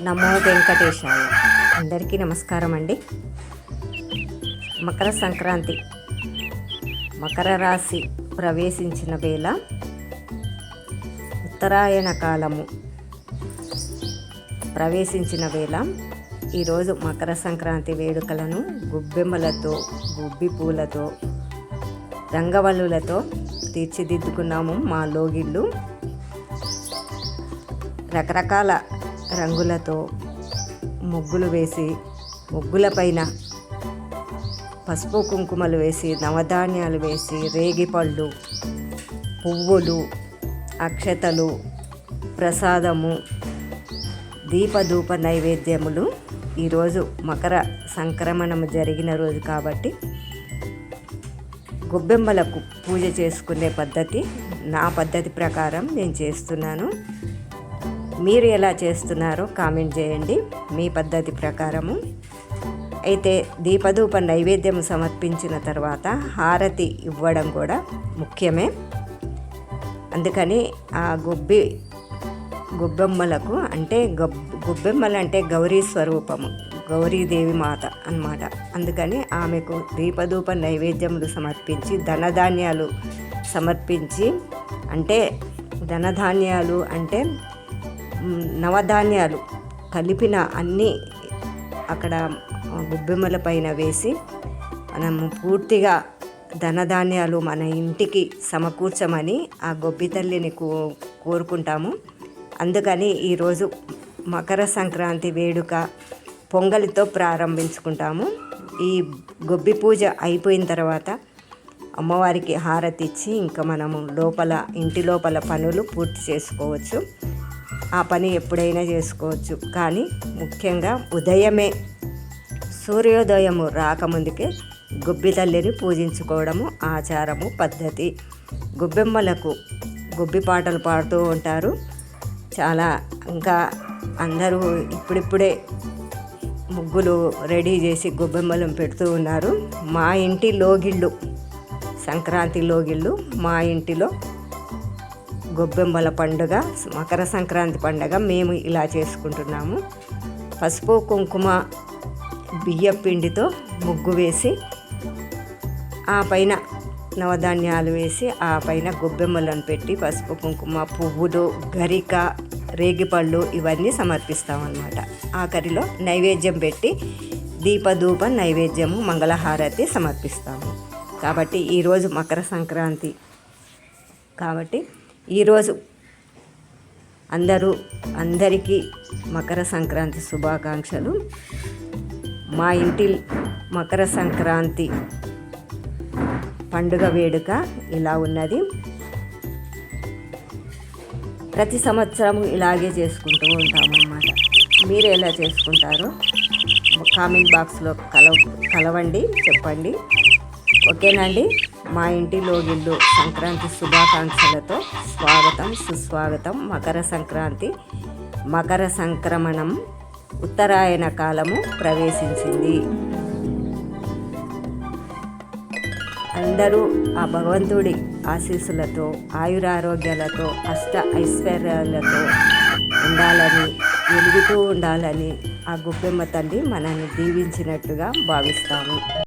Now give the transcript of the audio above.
నమో వెంకటేశాయ. అందరికీ నమస్కారం అండి. మకర సంక్రాంతి. మకర రాశి ప్రవేశించిన వేళ ఉత్తరాయణ కాలము ప్రవేశించిన వేళ ఈరోజు మకర సంక్రాంతి వేడుకలను గుబ్బెమ్మలతో గుబ్బి పూలతో రంగవల్లులతో తీర్చిదిద్దుకున్నాము మా లోగిళ్ళు. రకరకాల రంగులతో ముగ్గులు వేసి ముగ్గులపైన పసుపు కుంకుమలు వేసి నవధాన్యాలు వేసి రేగిపళ్ళు పువ్వులు అక్షతలు ప్రసాదము దీపధూప నైవేద్యములు ఈరోజు మకర సంక్రమణము జరిగిన రోజు కాబట్టి గొబ్బెమ్మలకు పూజ చేసుకునే పద్ధతి నా పద్ధతి ప్రకారం నేను చేస్తున్నాను. మీరు ఎలా చేస్తున్నారో కామెంట్ చేయండి మీ పద్ధతి ప్రకారము. అయితే దీపధూప నైవేద్యం సమర్పించిన తర్వాత హారతి ఇవ్వడం కూడా ముఖ్యమే. అందుకని ఆ గొబ్బి గొబ్బెమ్మలకు అంటే గబ్ గొబ్బెమ్మలు అంటే గౌరీ స్వరూపము గౌరీదేవి మాత అన్నమాట. అందుకని ఆమెకు దీపధూప నైవేద్యములు సమర్పించి ధనధాన్యాలు సమర్పించి అంటే ధనధాన్యాలు అంటే నవధాన్యాలు కలిపిన అన్నీ అక్కడ గుబ్బెమ్మల పైన వేసి మనము పూర్తిగా ధనధాన్యాలు మన ఇంటికి సమకూర్చమని ఆ గొబ్బి తల్లిని కో కోరుకుంటాము. అందుకని ఈరోజు మకర సంక్రాంతి వేడుక పొంగలితో ప్రారంభించుకుంటాము. ఈ గొబ్బి పూజ అయిపోయిన తర్వాత అమ్మవారికి హారతి ఇచ్చి ఇంకా మనము లోపల ఇంటి లోపల పనులు పూర్తి చేసుకోవచ్చు. ఆ పని ఎప్పుడైనా చేసుకోవచ్చు. కానీ ముఖ్యంగా ఉదయమే సూర్యోదయము రాకముందుకే గుబ్బి తల్లిని పూజించుకోవడము ఆచారము పద్ధతి. గొబ్బెమ్మలకు గొబ్బి పాటలు పాడుతూ ఉంటారు. చాలా ఇంకా అందరూ ఇప్పుడిప్పుడే ముగ్గులు రెడీ చేసి గుబ్బెమ్మలను పెడుతూ ఉన్నారు. మా ఇంటి లోగిళ్ళు సంక్రాంతి లోగిళ్ళు మా ఇంటిలో గొబ్బెమ్మల పండుగ మకర సంక్రాంతి పండుగ మేము ఇలా చేసుకుంటున్నాము. పసుపు కుంకుమ బియ్య పిండితో ముగ్గు వేసి ఆ పైన నవధాన్యాలు వేసి ఆ పైన గొబ్బెమ్మలను పెట్టి పసుపు కుంకుమ పువ్వులు గరిక రేగిపళ్ళు ఇవన్నీ సమర్పిస్తామన్నమాట. ఆఖరిలో నైవేద్యం పెట్టి దీపధూప నైవేద్యము మంగళహారతి సమర్పిస్తాము. కాబట్టి ఈరోజు మకర సంక్రాంతి. కాబట్టి ఈరోజు అందరూ అందరికీ మకర సంక్రాంతి శుభాకాంక్షలు. మా ఇంటి మకర సంక్రాంతి పండుగ వేడుక ఇలా ఉన్నది. ప్రతి సంవత్సరం ఇలాగే చేసుకుంటూ ఉంటాం అన్నమాట మీరు ఎలా చేసుకుంటారో కామెంట్ బాక్స్లో కలవ కలవండి చెప్పండి. ఓకేనండి మా ఇంటి లోగిళ్ళు సంక్రాంతి శుభాకాంక్షలతో స్వాగతం సుస్వాగతం. మకర సంక్రాంతి మకర సంక్రమణం ఉత్తరాయణ కాలము ప్రవేశించింది. అందరూ ఆ భగవంతుడి ఆశీస్సులతో ఆయురారోగ్యాలతో అష్ట ఐశ్వర్యాలతో ఉండాలని వెలుగుతూ ఉండాలని ఆ గుప్పెమ్మ తల్లి మనల్ని దీవించినట్టుగా భావిస్తాము.